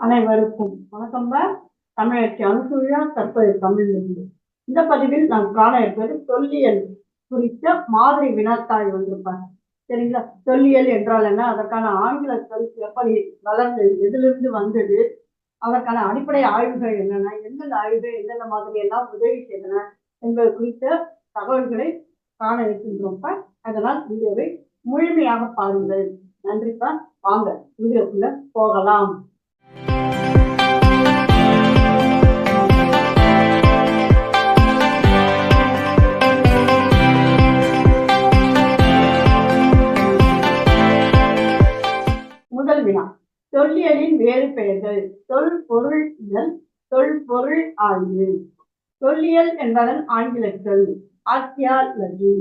அனைவருக்கும் வணக்கம் தமிழச்சி அனுசூயா தற்போது தமிழ் இருந்து இந்த பதிவில் நாம் காண இருப்பது தொல்லியல் குறித்த மாதிரி வினாத்தாய் வந்திருப்பாங்க. சரிங்களா? தொல்லியல் என்றால் என்ன? அதற்கான ஆங்கில சொல் எப்படி வளர்ந்து எதிலிருந்து வந்தது? அதற்கான அடிப்படை ஆய்வுகள் என்னென்ன? எந்தெந்த ஆய்வுகள் எந்தெந்த மாதிரி எல்லாம் உதவி செய்தன? என்பது குறித்த தகவல்களை காண இருக்கின்றோம் அதனால் வீடியோவை முழுமையாக பாருங்கள். நன்றிப்பா வாங்க வீடியோக்குள்ள போகலாம். தொல்பொருள் ஆய்வு. தொல்லியல் என்பதன் ஆங்கில சொல் ஆர்கியாலஜி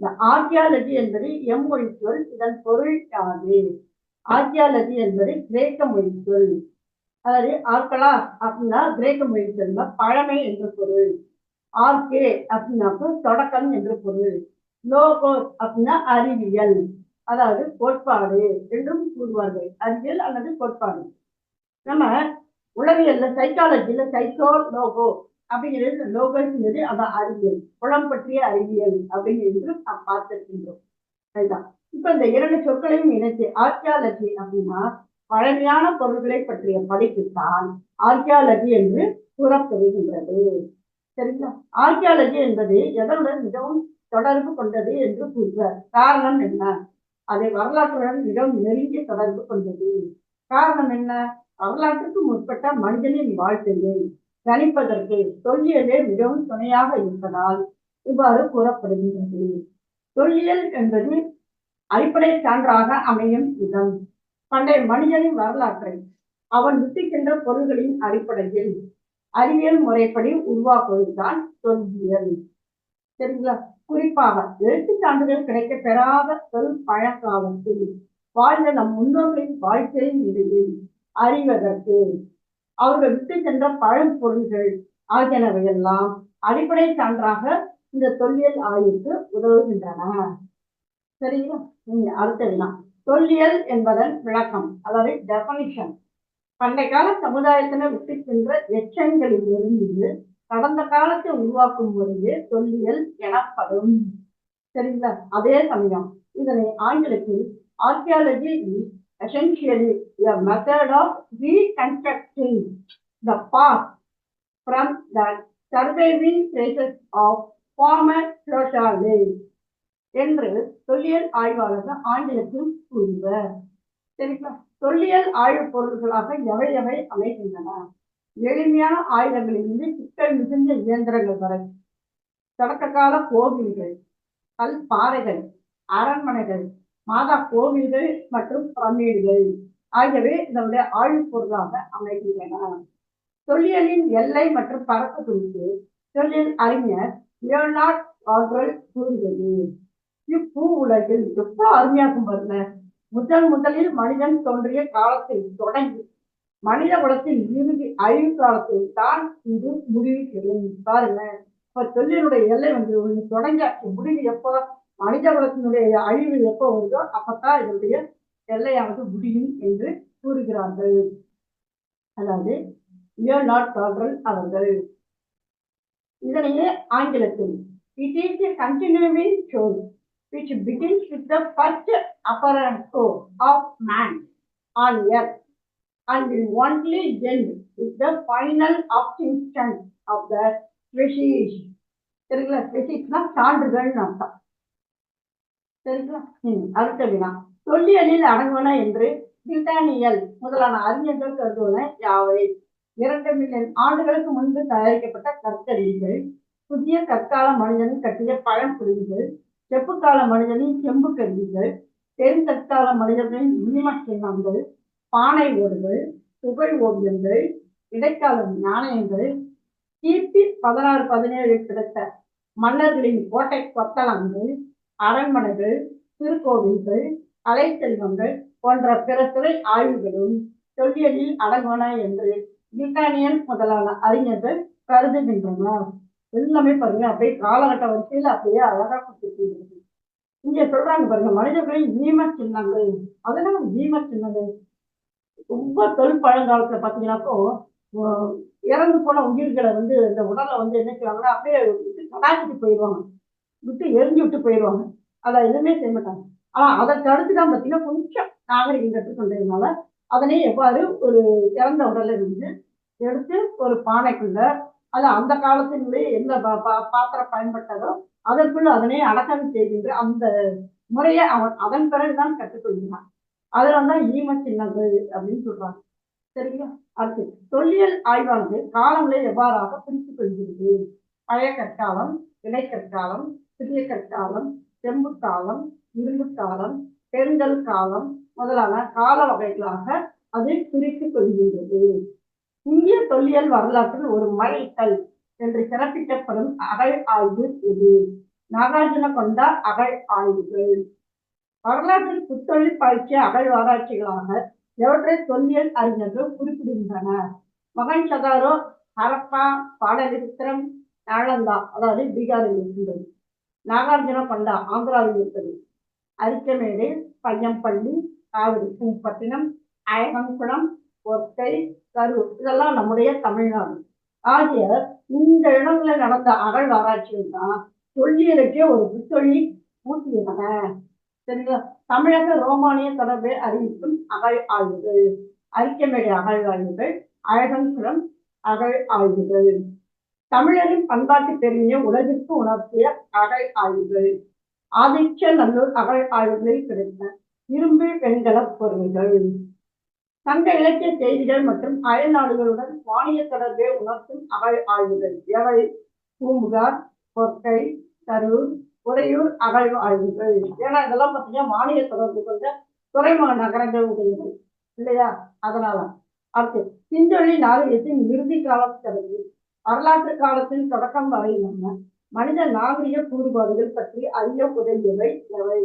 இந்த ஆர்கியாலஜி என்பது எம் மொழி சொல் இதன் பொருள் யாது? ஆர்கியாலஜி என்பது கிரேக்க மொழி சொல். அதாவது ஆர்கலா அப்படின்னா கிரேக்க மொழி சொல்ல பழமை என்று பொருள். ஆர்கே அப்படின்னாக்க தொடக்கம் என்று பொருள். லோகோஸ் அப்படின்னா அறிவியல். அதாவது கோட்பாடு என்றும் கூறுவார்கள். அறிவியல் அல்லது கோட்பாடு. நம்ம உளவியல்ல சைக்காலஜில சைக்கோ லோகோ அப்படிங்கிறது லோகோங்கிறது அதான் அறிவியல். குளம் பற்றிய அறிவியல் அப்படிங்கிறது நாம் பார்த்திருக்கின்றோம். அதுதான் இப்ப இந்த இரண்டு சொற்களையும் இணைத்து ஆர்கியாலஜி அப்படின்னா பழமையான பொருள்களை பற்றிய படிப்புத்தான் ஆர்கியாலஜி என்று கூறப்படுகின்றது. சரிங்களா? ஆர்கியாலஜி என்பது எதனுடன் மிகவும் தொடர்பு கொண்டது என்று கூறுவார். காரணம் என்ன? அதை வரலாற்றுடன் மிகவும் நெருங்கிய தொடர்பு கொண்டது. காரணம் என்ன? வரலாற்றுக்கு முற்பட்ட மனிதனின் வாழ்க்கையை கணிப்பதற்கு தொல்லியலே மிகவும் துணையாக இருப்பதால் இவ்வாறு கூறப்படுகின்றது. தொல்லியல் என்பது அடிப்படை சான்றாக அமையும் விதம். பண்டைய மனிதனின் வரலாற்றை அவன் விட்டுக்கின்ற பொருள்களின் அடிப்படையில் அறிவியல் முறைப்படி உருவாக்குவதுதான் தொல்லியல். சரிங்களா? குறிப்பாக எழுத்து சான்றுகள் கிடைக்க பெறாத தொல் பழக்காலத்தில் வாழ்ந்த நம் முன்னோர்களின் வாழ்க்கையின் இடையில் அறிவதற்கு. அவர்கள் விட்டு சென்ற பழம்பொருள்கள் ஆகியனவையெல்லாம் அடிப்படை சான்றாக இந்த தொல்லியல் ஆய்வுக்கு உதவுகின்றன. சரிங்களா? அடுத்த அடுத்ததுலாம் தொல்லியல் என்பதன் விளக்கம் அதாவது டெபனிஷன் பண்டை கால சமுதாயத்தினர் விட்டு சென்ற எச்சங்களில் இருந்து கடந்த காலத்தை உருவாக்கும் பொழுது தொல்லியல் எனப்படும். சரிங்களா? அதே சமயம் இதனை ஆங்கிலத்தில் archaeology essentially a method of reconstructing the past from the surviving traces of former socialism என்று தொல்லியல் ஆய்வாளர்கள் ஆங்கிலத்தில் கூறுவர். சரிங்களா? தொல்லியல் ஆய்வு பொருள்களாக எவை எவை அமைகின்றன? எளிமையான ஆயுதங்களிலிருந்து சிக்கல் மிகுந்த இயந்திரங்கள் வரை தொடக்க கால கோவில்கள் கல் பாறைகள் அரண்மனைகள் மாதா கோவில்கள் மற்றும் பிரமீடுகள். ஆகியவை இதனுடைய ஆய்வு பொருளாக அமைகின்றன. தொல்லியலின் எல்லை மற்றும் பரப்பு குறித்து தொல்லியல் அறிஞர் லியோனார்ட் ஆல்ரல் கூறுகிறது. இப்பூ உலகில் எவ்வளவு அருமையாக்கும் பாருங்க. முதல் முதலில் மனிதன் தோன்றிய காலத்தில் தொடங்கி மனித குலத்தின் இறுதி அழிவு காலத்தில் தான் இது முடிவுகிறது பாருங்க. இப்ப தொழிலுடைய எல்லை வந்து ஒண்ணு தொடங்கியாச்சு. முடிவு எப்போ? மனித குலத்தினுடைய அழிவு எப்போ வருதோ அப்பதான் இதனுடைய எல்லையாவது முடியும் என்று கூறுகிறார்கள் அதாவது லியோனார்ட் டால்ரல் அவர்கள் இதனையே ஆங்கிலத்தில் it is continuing soul which begins with the first apparent of man on earth and will only gen with the final obstinance of the species. சரிங்களா ஸ்பெசிஸ்னா சான்றுகள்னு அர்த்தம் சரிங்களா ம் அடுத்த வினா தொல்லியலில் அடங்குவன என்று பிரிட்டானியல் முதலான அறிஞர்கள் கருதுவன யாவை? இரண்டு மில்லியன் ஆண்டுகளுக்கு முன்பு தயாரிக்கப்பட்ட கற்கருவிகள் புதிய கற்கால மனிதன் கட்டிய பழங்குருவிகள் செப்புக்கால மனிதனின் செம்பு கருவிகள் தென்கற்கால மனிதர்களின் இனிம சின்னங்கள் பானை ஓடுகள் புகழ் ஓவியங்கள் இடைக்கால நாணயங்கள் கிபி பதினாறு பதினேழில் கிடைத்த மன்னர்களின் கோட்டை கொத்தளங்கள் அரண்மனைகள் திருக்கோவில்கள் கலைச்செல்வங்கள் போன்ற பிற துறை ஆய்வுகளும் தொல்லியலில் அடங்குவன என்று பிரிட்டானியன் முதலான அறிஞர்கள் கருதுகின்றனர். எல்லாமே பாருங்க அப்படியே காலகட்ட வரிசையில் அப்படியே அழகா கொடுத்துருக்கு இங்க சொல்றாங்க பாருங்க மனிதர்களின் ஈம சின்னங்கள். அதெல்லாம் ஈம சின்னங்கள். ரொம்ப தொல் பழங்காலத்துல பாத்தீங்கன்னாக்கோ இறந்து போன உயிர்களை வந்து இந்த உடலை வந்து என்ன செய்வாங்கன்னா அப்படியே விட்டு கடாச்சிட்டு போயிடுவாங்க. விட்டு எரிஞ்சு விட்டு போயிடுவாங்க. அதை எதுவுமே செய்ய மாட்டாங்க. ஆனா அதற்கு அடுத்துதான் பாத்தீங்கன்னா கொஞ்சம் நாகரிகம் கற்றுக்கொண்டதுனால அதனை எவ்வாறு ஒரு இறந்த உடல்ல இருந்து எடுத்து ஒரு பானைக்குள்ள அது அந்த காலத்தினுடைய என்ன பா- பா- பாத்திரம் பயன்பட்டதோ அதற்குள் அதனை அடக்கம் செய்கின்ற அந்த முறையை அவன் அதன் பிறகுதான் கற்றுக்கொள்கிறான். அதனால்தான் ஈம சின்னங்கள் அப்படின்னு சொல்றாங்க. சரிங்களா? அடுத்து தொல்லியல் ஆய்வானது காலங்களை எவ்வாறாக பிரித்துக் கொள்கிறது பழைய கற்காலம் இடைக்கற்காலம் சிறிய கற்காலம் செம்பு காலம் இரும்பு காலம் பெருங்கல் காலம் முதலான கால வகைகளாக அது பிரித்து கொள்கின்றது. இந்திய தொல்லியல் வரலாற்றில் ஒரு மைல்கல் என்று சிறப்பிக்கப்படும் அகழ் ஆய்வு இது. நாகார்ஜுன கொண்ட அகழ் ஆய்வுகள். வரலாற்றில் புத்தொழில் பாய்ச்சிய அகழ்வாராய்ச்சிகளாக எவற்றை தொல்லியல் அறிஞர்கள் குறிப்பிடுகின்றனர். மகன் சதாரோ ஹரப்பா பாடலிபுத்திரம் நாளந்தா அதாவது பீகாரில் இருக்கின்றது. நாகார்ஜுன கொண்டா ஆந்திராவில் இருக்கிறது அரிக்கமேடு பையம்பள்ளி காவிரி பூம்பட்டினம் அயகங்குளம் ஒற்கை கரூர் இதெல்லாம் நம்முடைய தமிழ்நாடு. ஆகிய இந்த இடங்களில் நடந்த அகழ்வாராய்ச்சியில் தான் தொல்லியலுக்கே ஒரு புத்தொழி ஊட்டியுள்ளன சரிங்களா? தமிழக ரோமானிய தொடர்பை அறிவிக்கும் அகழ் ஆய்வுகள். அரிக்கமேடு அகழ் ஆய்வுகள் அழகன்குளம் அகழ் ஆய்வுகள். தமிழரின் பண்பாட்டு பெருமையை உலகிற்கு உணர்த்திய அகழ் ஆய்வுகள். ஆதிச்ச நல்லூர் அகழ் ஆய்வுகளில் கிடைத்த இரும்பு வெண்கல பொருள்கள். சங்க இலக்கிய செய்திகள் மற்றும் அயல் நாடுகளுடன் வாணிய தொடர்பை உணர்த்தும் அகழ் ஆய்வுகள். எவை? பூம்புகார் கொற்கை கரூர் உறையூர் அகழ்வு ஆய்வுகள். ஏன்னா இதெல்லாம் பார்த்தீங்கன்னா வாணிய தொடர்பு கொண்ட துறைமுக நகரங்கள் உடையது. இல்லையா? அதனால அடுத்து சிந்தொழி நாகரிகத்தின் இறுதி காலம் தொடங்கி வரலாற்று காலத்தின் தொடக்கம் வரையிலான மனித நாகரிக கூறுபாடுகள் பற்றி அறிய உதவியவை எவை?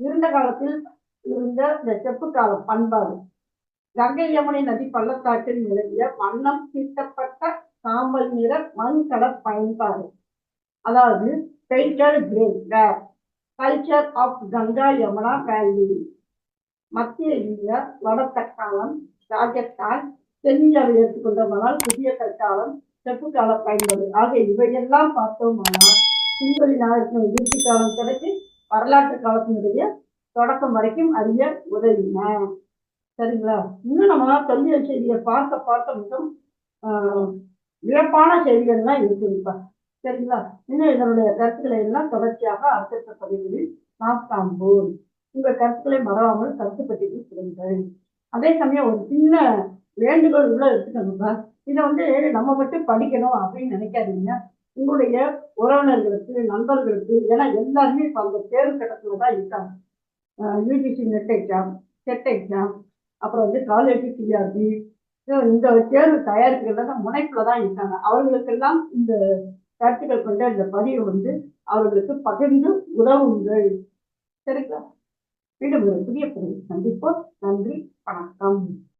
இருந்த காலத்தில் இருந்த இந்த செப்பு கால பண்பாடு. கங்கை யமுனை நதி பள்ளத்தாக்கில் நிலவிய வண்ணம் தீட்டப்பட்ட சாம்பல் நிற மண் பயன்பாடு அதாவது painter grey culture of Ganga Yamuna valley. மத்திய இந்தியா வடதற்காலம் ராஜஸ்தான் தென்னிந்தியாவை எடுத்துக்கொண்டோமானால் புதிய தற்காலம் செப்பு கால பயன்பாடு ஆகிய இவையெல்லாம் பார்த்தோமானால் சிந்தொழி நாகரிகம் இறுதி காலம் தொடங்கி வரலாற்று காலத்தினுடைய தொடக்கம் வரைக்கும் அறிய உதவின. சரிங்களா? இன்னும் நம்ம தொல்லியல் செய்தியை பார்க்க பார்க்க மட்டும் ஆஹ், வியப்பான செய்திகள்லாம் இருக்குதுப்பா சரிங்களா? இன்னும் இதனுடைய கருத்துக்களை எல்லாம் தொடர்ச்சியாக அடுத்தடுத்த பதிவுகளில் நாம் காண்போம். உங்கள் கருத்துக்களை மறவாமல் கருத்து பட்டியலில் கொடுங்கள் அதே சமயம் ஒரு சின்ன வேண்டுகோள் உள்ள எடுத்துக்கணுங்க இதை வந்து நம்ம மட்டும் படிக்கணும் அப்படின்னு நினைக்காதீங்க. உங்களுடைய உறவினர்களுக்கு நண்பர்களுக்கு ஏன்னா எல்லாருமே இப்போ அந்த தேர்வு கட்டத்தில் தான் இருக்காங்க. UGC NET exam SET exam அப்புறம் வந்து காலேஜ் டிஆர்பி இந்த தேர்வு தயாரிப்புகள் தான் முனைப்பில் தான் இருக்காங்க. அவர்களுக்கெல்லாம் இந்த கருத்துக்கள் கொண்ட இந்த பதிவு வந்து அவர்களுக்கு பகிர்ந்து உதவுங்கள். சரிங்களா? மீண்டும் ஒரு புதிய பதிவு சந்திப்போம். நன்றி வணக்கம்.